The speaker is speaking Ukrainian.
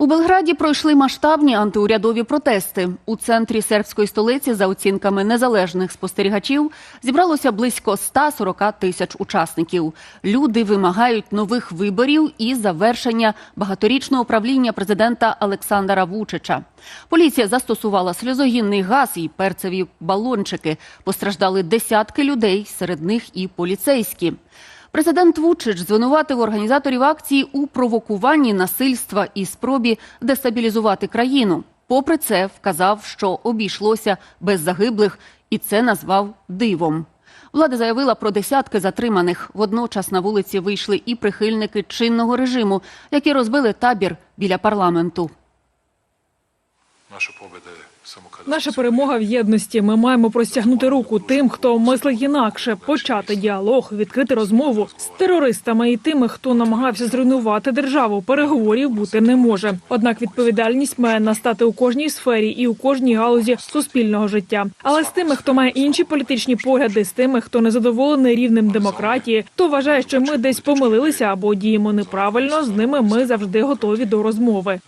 У Белграді пройшли масштабні антиурядові протести. У центрі сербської столиці, за оцінками незалежних спостерігачів, зібралося близько 140 тисяч учасників. Люди вимагають нових виборів і завершення багаторічного правління президента Олександра Вучича. Поліція застосувала сльозогінний газ і перцеві балончики. Постраждали десятки людей, серед них і поліцейські. Президент Вучич звинуватив організаторів акції у провокуванні насильства і спробі дестабілізувати країну. Попри це, вказав, що обійшлося без загиблих, і це назвав дивом. Влада заявила про десятки затриманих. Водночас на вулиці вийшли і прихильники чинного режиму, які розбили табір біля парламенту. Наша перемога в єдності. Ми маємо простягнути руку тим, хто мислить інакше, почати діалог, відкрити розмову з терористами і тими, хто намагався зруйнувати державу. Переговорів бути не може. Однак відповідальність має настати у кожній сфері і у кожній галузі суспільного життя. Але з тими, хто має інші політичні погляди, з тими, хто не задоволений рівнем демократії, хто вважає, що ми десь помилилися або діємо неправильно, з ними ми завжди готові до розмови.